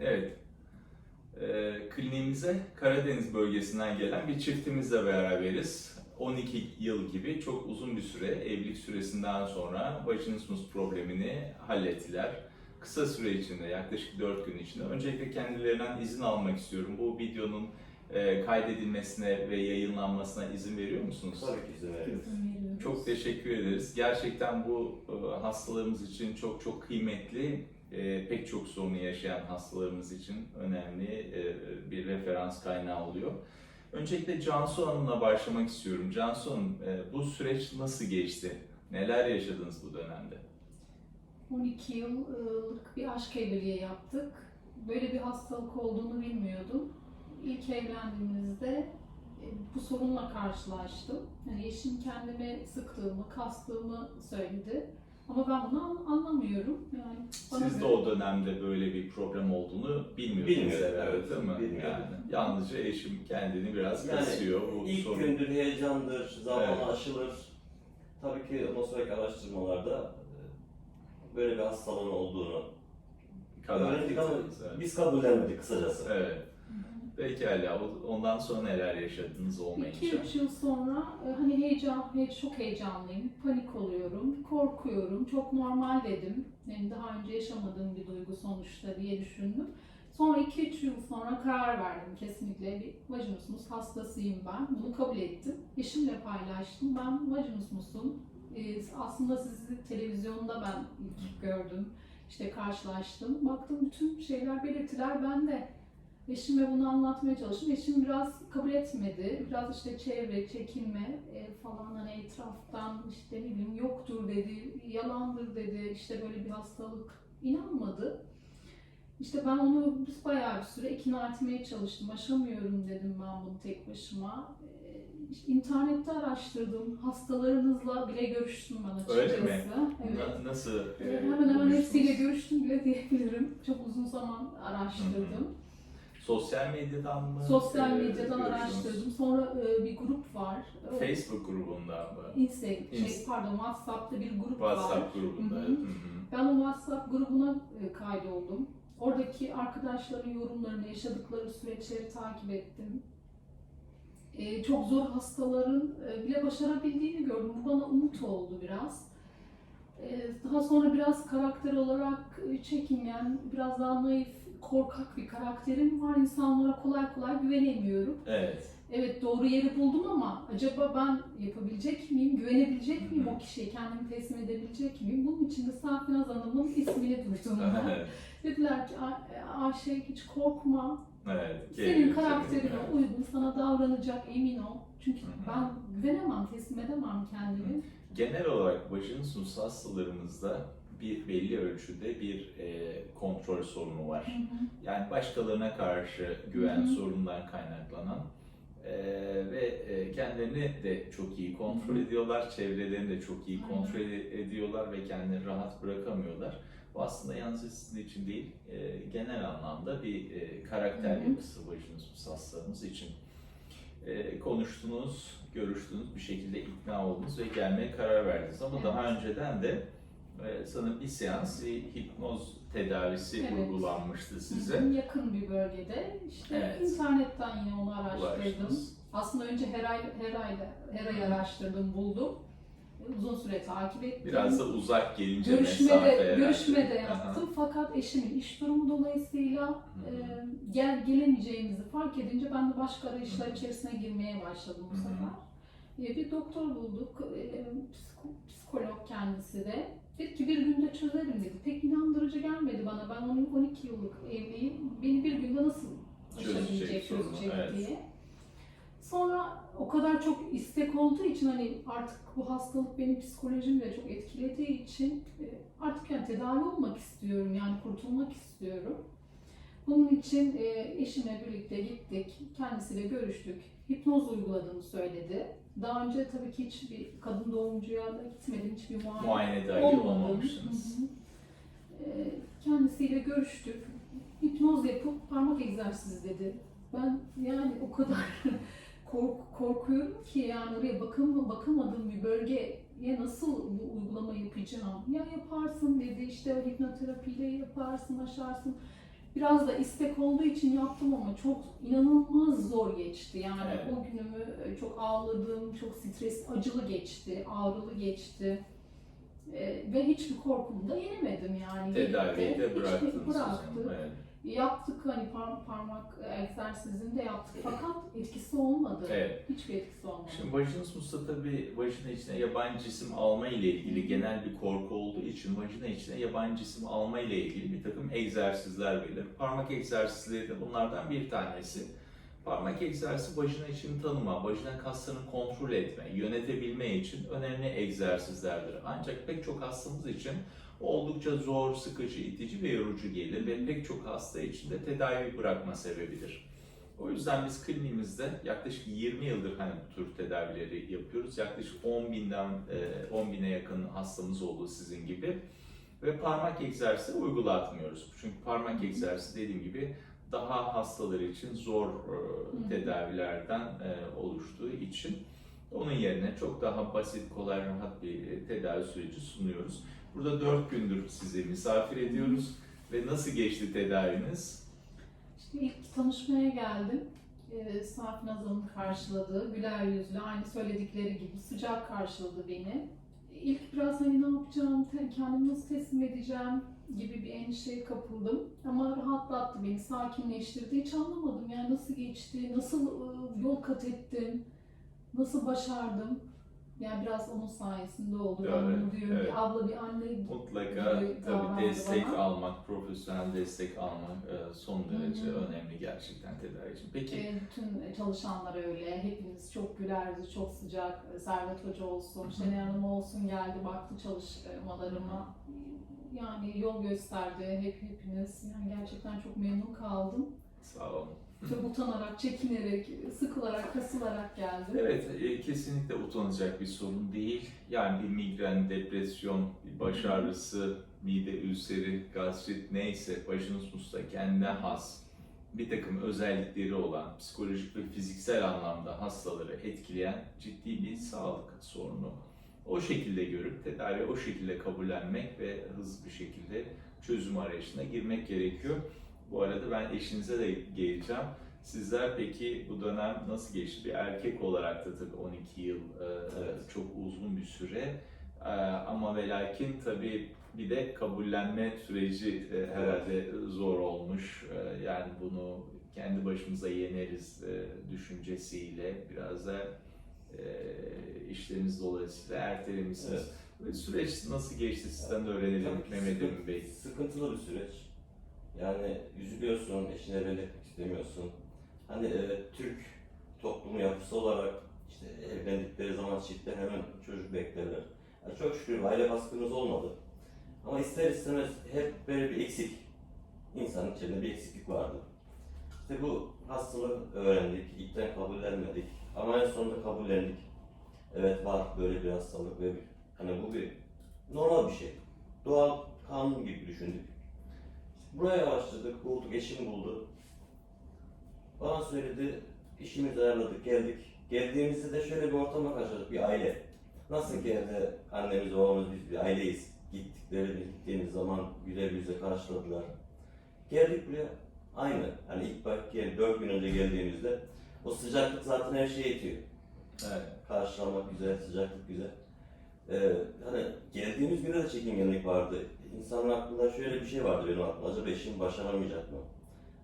Evet. Ee, kliniğimize Karadeniz bölgesinden gelen bir çiftimizle beraberiz. 12 yıl gibi çok uzun bir süre evlilik süresinden sonra vajinismus problemini hallettiler. Kısa süre içinde, yaklaşık 4 gün içinde. Öncelikle kendilerinden izin almak istiyorum. Bu videonun e, kaydedilmesine ve yayınlanmasına izin veriyor musunuz? Tabii ki izin veriyoruz. Çok teşekkür ederiz. Gerçekten bu e, hastalarımız için çok çok kıymetli, e, pek çok sorunu yaşayan hastalarımız için önemli e, bir referans kaynağı oluyor. Öncelikle Cansu Hanım'la başlamak istiyorum. Cansu Hanım, bu süreç nasıl geçti? Neler yaşadınız bu dönemde? 12 yıllık bir aşk evliliği yaptık. Böyle bir hastalık olduğunu bilmiyordum. İlk evlendiğimizde bu sorunla karşılaştım. Yani eşim kendime sıktığımı, kastığımı söyledi. Ama ben bunu an- anlamıyorum. Yani bana Siz de göre- o dönemde böyle bir problem olduğunu bilmiyordunuz herhalde evet, değil mi? Yani yalnızca eşim kendini biraz Yani kasıyor bu İlk sorun. gündür heyecandır, zamanla Evet. aşılır. Tabii ki ondan sonraki araştırmalarda e, böyle bir hastalığın olduğunu Kanaat öğrendik ama biz kabullenmedik kısacası. Evet. Pekala. Ondan sonra neler yaşadınız olmayınca? 2-3 yıl sonra e, hani heyecan, he- çok heyecanlıyım, panik oluyorum, korkuyorum, çok normal dedim. Yani daha önce yaşamadığım bir duygu sonuçta diye düşündüm. Sonra 2-3 yıl sonra karar verdim kesinlikle bir vajinismus hastasıyım ben. Bunu kabul ettim. Eşimle paylaştım. Ben vajinismusum. E, aslında sizi televizyonda ben ilk gördüm. İşte karşılaştım. Baktım bütün şeyler, belirtiler bende. Eşime bunu anlatmaya çalıştım. Eşim biraz kabul etmedi. Biraz işte çevre, çekinme e, falan hani etraftan işte ne bileyim yoktur dedi, yalandır dedi. İşte böyle bir hastalık inanmadı. İşte ben onu bayağı bir süre ikna etmeye çalıştım. Aşamıyorum dedim ben bunu tek başıma. E, işte internette araştırdım. Hastalarınızla bile görüştüm ben açıkçası. Öyle mi? Evet. Na- Nasıl? Ee, e, Hemen hemen hepsiyle görüştüm bile diyebilirim. Çok uzun zaman araştırdım. Sosyal medyadan mı? Sosyal e, medyadan araştırdım. Sonra e, bir grup var. O- Facebook grubundan mı? Instagram, şey, Inst- pardon WhatsApp'ta bir grup var. WhatsApp grubunda. Hı hı. Hı hı. Ben o WhatsApp grubuna e, kaydoldum. Oradaki arkadaşların yorumlarını, yaşadıkları süreçleri takip ettim. E, çok zor hastaların e, bile başarabildiğini gördüm. Bu bana umut oldu biraz. E, daha sonra biraz karakter olarak e, çekingen, biraz daha naif, korkak bir karakterim var. İnsanlara kolay kolay güvenemiyorum. Evet. Evet doğru yeri buldum ama acaba ben yapabilecek miyim, güvenebilecek miyim Hı hı. o kişiye, kendimi teslim edebilecek miyim? Bunun için de Safinaz Hanım'ın ismini duydum evet. Dediler ki "A- Ayşe hiç korkma, Evet. senin karakterine evet. uygun, sana davranacak emin ol. Çünkü Hı hı. ben güvenemem, teslim edemem kendimi. Genel olarak vajinismus hastalarımızda bir belli ölçüde bir e, kontrol sorunu var. Hı hı. Yani başkalarına karşı güven Hı hı. sorunundan kaynaklanan e, ve e, kendilerini de çok iyi kontrol Hı hı. ediyorlar, çevrelerini de çok iyi kontrol ediyorlar ve kendilerini rahat bırakamıyorlar. Bu aslında yalnızca sizin için değil, e, genel anlamda bir e, karakter Hı hı. yapısı vajinismus hastalarımız için. E, konuştunuz, görüştünüz, bir şekilde ikna oldunuz ve gelmeye karar verdiniz. Ama Evet. daha önceden de e, sanırım bir seans bir hipnoz tedavisi Evet. uygulanmıştı size. Yakın bir bölgede. İşte Evet. internetten yine onu araştırdım. Ulaştınız. Aslında önce her ay, her ay, her ay araştırdım, buldum. Uzun süre takip ettim. Biraz da uzak gelince görüşme mesafe de, herhalde. görüşme de Aha. yaptım. Fakat eşimin iş durumu dolayısıyla Hı e, gel gelemeyeceğimizi fark edince ben de başka arayışlar içerisine girmeye başladım bu sefer. Bir doktor bulduk, e, psiko- psikolog kendisi de. Dedi ki bir günde çözerim dedi. Pek inandırıcı gelmedi bana. Ben onun 12 yıllık evliyim. Beni bir günde nasıl aşabilecek, çözecek evet. diye. Sonra o kadar çok istek olduğu için hani artık bu hastalık benim psikolojimi de çok etkilediği için e, artık yani tedavi olmak istiyorum yani kurtulmak istiyorum. Bunun için e, eşimle birlikte gittik, kendisiyle görüştük, hipnoz uyguladığını söyledi. Daha önce tabii ki hiçbir kadın doğumcuya da gitmedim, hiçbir muayene, Muayene dahi olmamışsınız. Hı hı. E, kendisiyle görüştük, hipnoz yapıp parmak egzersizi dedi. Ben yani o kadar kork, korkuyorum ki yani oraya bakım, bakamadığım bir bölgeye nasıl bu uygulama yapacağım? Ya yaparsın dedi işte hipnoterapiyle yaparsın, aşarsın. Biraz da istek olduğu için yaptım ama çok inanılmaz zor geçti. Yani Evet. o günümü e, çok ağladım, çok stres, acılı geçti, ağrılı geçti. E, ve hiçbir korkumu da yenemedim yani. Tedaviyi de bıraktınız. Bıraktık. Evet. Yaptık hani par- parmak egzersizini de yaptık fakat etkisi olmadı. Evet. Hiçbir etkisi olmadı. Şimdi vajinus musta tabii vajina içine yabancı cisim alma ile ilgili genel bir korku olduğu için vajina içine yabancı cisim alma ile ilgili bir takım egzersizler verilir. Parmak egzersizleri de bunlardan bir tanesi. Parmak egzersizi vajina için tanıma, vajina kaslarını kontrol etme, yönetebilme için önemli egzersizlerdir. Ancak pek çok hastamız için oldukça zor, sıkıcı, itici ve yorucu gelir ve pek çok hasta için de tedavi bırakma sebebidir. O yüzden biz kliniğimizde yaklaşık 20 yıldır hani bu tür tedavileri yapıyoruz. Yaklaşık 10 binden e, 10 bine yakın hastamız oldu sizin gibi. Ve parmak egzersizi uygulatmıyoruz. Çünkü parmak egzersizi dediğim gibi daha hastalar için zor e, tedavilerden e, oluştuğu için onun yerine çok daha basit, kolay, rahat bir e, tedavi süreci sunuyoruz. Burada 4 gündür sizi misafir ediyoruz ve nasıl geçti tedaviniz? İşte ilk tanışmaya geldim. Ee, Safin Hanım'ın karşıladığı, güler yüzlü, aynı söyledikleri gibi sıcak karşıladı beni. İlk biraz hani ne yapacağım, kendimi nasıl teslim edeceğim gibi bir endişeye kapıldım. Ama rahatlattı beni, sakinleştirdi. Hiç anlamadım yani nasıl geçti, nasıl e, yol kat ettim, nasıl başardım. Yani biraz onun sayesinde oldu. Ben Evet, onu diyorum evet. bir abla, bir anne Mutlaka gibi tabii destek bana. almak, profesyonel destek almak e, son derece Hı hı. önemli gerçekten tedavi için. Peki E, bütün çalışanlar öyle. Hepimiz çok güler yüzü, çok sıcak. E, Servet Hoca olsun, Şenay Hanım olsun geldi, baktı çalışmalarıma. Yani yol gösterdi hep hepiniz. Yani gerçekten çok memnun kaldım. sağ olun. Çok utanarak, çekinerek, sıkılarak, kasılarak geldim. Evet, e, kesinlikle utanacak bir sorun değil. Yani bir migren, depresyon, bir baş ağrısı, mide ülseri, gastrit neyse musta kendine has bir takım özellikleri olan psikolojik ve fiziksel anlamda hastaları etkileyen ciddi bir sağlık sorunu. O şekilde görüp tedavi o şekilde kabullenmek ve hızlı bir şekilde çözüm arayışına girmek gerekiyor. Bu arada ben eşinize de geleceğim. Sizler peki bu dönem nasıl geçti? Bir erkek olarak da tabii 12 yıl e, Evet. çok uzun bir süre. E, ama ve lakin tabii bir de kabullenme süreci e, herhalde zor olmuş. Yani bunu kendi başımıza yeneriz düşüncesiyle biraz da işleriniz dolayısıyla ertelemişsiniz. Evet. Ve süreç nasıl geçti sizden de öğrenelim Mehmet Emin Bey. Sıkıntılı bir süreç. Yani üzülüyorsun, eşine belirtmek istemiyorsun. Hani e, Türk toplumu yapısı olarak işte evlendikleri zaman çiftler hemen çocuk beklerler. Yani çok şükür aile baskımız olmadı. Ama ister istemez hep böyle bir eksik. İnsanın içinde bir eksiklik vardı. İşte bu hastalığı öğrendik, ilkten kabullenmedik. Ama en sonunda kabullendik. Evet var böyle bir hastalık ve bir, hani bu bir normal bir şey. Doğal kanun gibi düşündük. Buraya başladık, bulduk, eşim buldu. Bana söyledi, işimizi ayarladık, geldik. Geldiğimizde de şöyle bir ortama karşıladık, bir aile. Nasıl ki evde annemiz, babamız, biz bir aileyiz. Gittikleri, gittiğimiz zaman güler yüzle karşıladılar. Geldik buraya, aynı. Hani ilk bak gel, dört gün önce geldiğimizde o sıcaklık zaten her şeye yetiyor. Evet. Karşılamak güzel, sıcaklık güzel. Ee, hani geldiğimiz günde de çekingenlik vardı. İnsanın aklında şöyle bir şey vardı benim aklımda. Acaba eşim başaramayacak mı?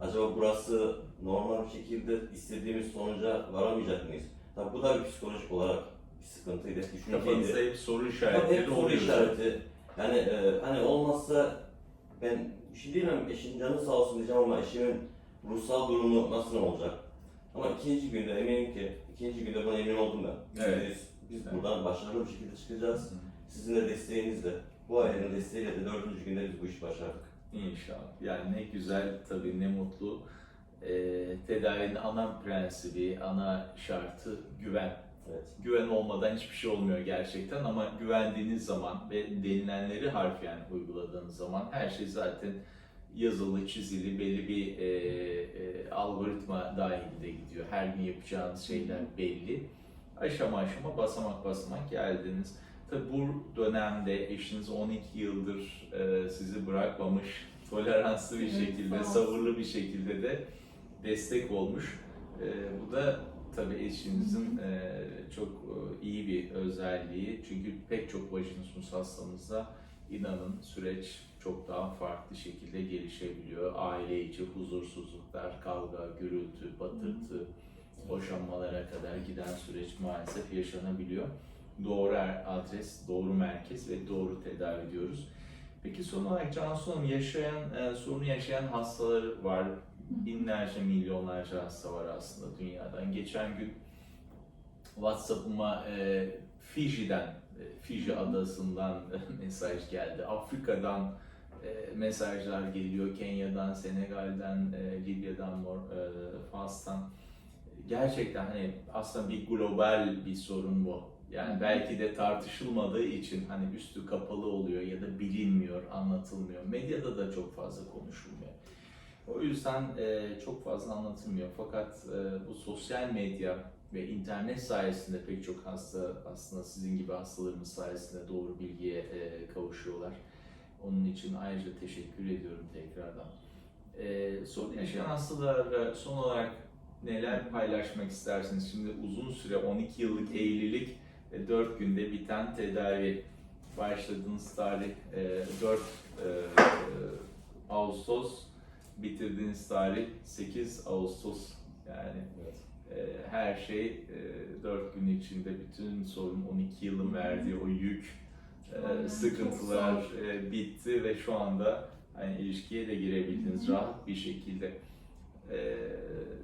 Acaba burası normal bir şekilde istediğimiz sonuca varamayacak mıyız? Tabi bu da bir psikolojik olarak bir sıkıntıydı. Kafanızda hep soru işaretleri hep soru işareti. Yani e, hani olmazsa ben bir şey diyemem eşim canı sağ olsun diyeceğim ama eşimin ruhsal durumu nasıl olacak? Ama ikinci günde eminim ki, ikinci günde buna emin oldum ben. Evet. Biz, biz Evet. buradan başarılı bir şekilde çıkacağız. Sizin de desteğinizle, bu ailenin desteğiyle de dördüncü günde biz bu işi başardık. İnşallah. Yani ne güzel tabii ne mutlu. Ee, tedavinin ana prensibi, ana şartı güven. Evet. Güven olmadan hiçbir şey olmuyor gerçekten ama güvendiğiniz zaman ve denilenleri harfiyen uyguladığınız zaman her şey zaten yazılı, çizili, belli bir e, e, algoritma dahilinde gidiyor. Her gün yapacağınız şeyler belli. Aşama aşama, basamak basamak geldiniz. Tabi bu dönemde eşiniz 12 yıldır e, sizi bırakmamış, toleranslı bir şekilde, sabırlı bir şekilde de destek olmuş. Ee, bu da tabii eşinizin e, çok e, iyi bir özelliği. Çünkü pek çok vajinismus hastamızda inanın süreç çok daha farklı şekilde gelişebiliyor. Aile içi huzursuzluklar, kavga, gürültü, patırtı, boşanmalara kadar giden süreç maalesef yaşanabiliyor. Doğru er- adres, doğru merkez ve doğru tedavi diyoruz. Peki son olarak Cansu Hanım yaşayan, e, sorunu yaşayan hastalar var. Binlerce, milyonlarca hasta var aslında dünyadan. Geçen gün WhatsApp'ıma e, Fiji'den, e, Fiji adasından mesaj geldi. Afrika'dan e, mesajlar geliyor. Kenya'dan, Senegal'den, e, Libya'dan, e, Fas'tan. Gerçekten hani aslında bir global bir sorun bu. Yani belki de tartışılmadığı için hani üstü kapalı oluyor ya da bilinmiyor, anlatılmıyor. Medyada da çok fazla konuşulmuyor. O yüzden e, çok fazla anlatılmıyor. Fakat e, bu sosyal medya ve internet sayesinde pek çok hasta aslında sizin gibi hastalarımız sayesinde doğru bilgiye e, kavuşuyorlar. Onun için ayrıca teşekkür ediyorum tekrardan. E, sorun yaşayan hastalara son olarak neler paylaşmak istersiniz? Şimdi uzun süre 12 yıllık evlilik 4 günde biten tedavi başladığınız tarih e, 4 e, Ağustos bitirdiğiniz tarih 8 Ağustos yani Evet. e, her şey e, 4 gün içinde bütün sorun 12 yılın verdiği o yük e, Aynen, sıkıntılar e, bitti ve şu anda hani ilişkiye de girebildiniz rahat bir şekilde. E,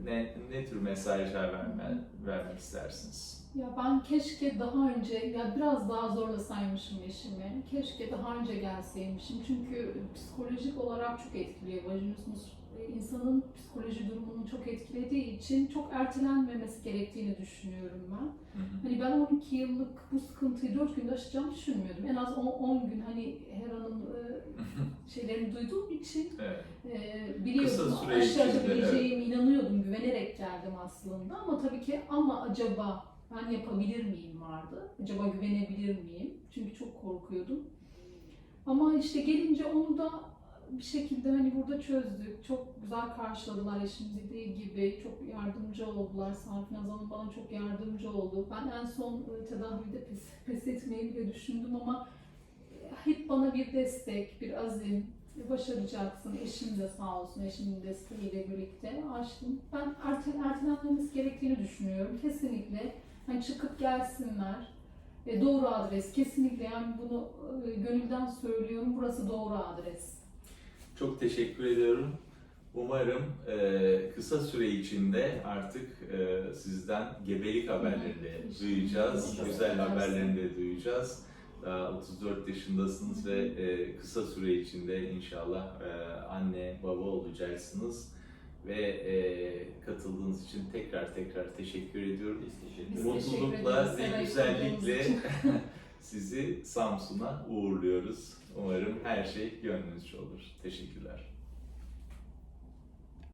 ne ne tür mesajlar verme, vermek istersiniz? Ya ben keşke daha önce, ya biraz daha zorlasaymışım eşimi. Keşke daha önce gelseymişim. Çünkü psikolojik olarak çok etkiliyor. Vajinismus insanın psikoloji durumunu çok etkilediği için çok ertelenmemesi gerektiğini düşünüyorum ben. Hı hı. Hani ben 12 yıllık bu sıkıntıyı 4 günde aşacağımı düşünmüyordum. En az 10, 10 gün hani Hera'nın e, şeylerini duyduğum için Evet. e, biliyordum. İçinde, Aşabileceğime inanıyordum. Güvenerek geldim aslında. Ama tabii ki ama acaba ben yapabilir miyim vardı. Acaba güvenebilir miyim? Çünkü çok korkuyordum. Ama işte gelince onu da bir şekilde hani burada çözdük. Çok güzel karşıladılar eşim dediği gibi. Çok yardımcı oldular. Safinaz Hanım bana çok yardımcı oldu. Ben en son tedavide pes, pes etmeyi bile düşündüm ama e, hep bana bir destek, bir azim, başaracaksın. Eşim de sağ olsun, eşimin desteğiyle birlikte açtım. Ben erte, ertelenmemiz gerektiğini düşünüyorum. Kesinlikle. Hani çıkıp gelsinler. E, doğru adres. Kesinlikle yani bunu e, gönülden söylüyorum. Burası doğru adres. Çok teşekkür ediyorum. Umarım e, kısa süre içinde artık e, sizden gebelik haberlerini de duyacağız. Güzel haberlerini de duyacağız. Daha 34 yaşındasınız ve e, kısa süre içinde inşallah e, anne baba olacaksınız. Ve e, katıldığınız için tekrar tekrar teşekkür ediyorum. Biz ederiz. teşekkür Mutlulukla ederiz. ve güzellikle sizi Samsun'a uğurluyoruz. Umarım her şey gönlünüzce olur. Teşekkürler.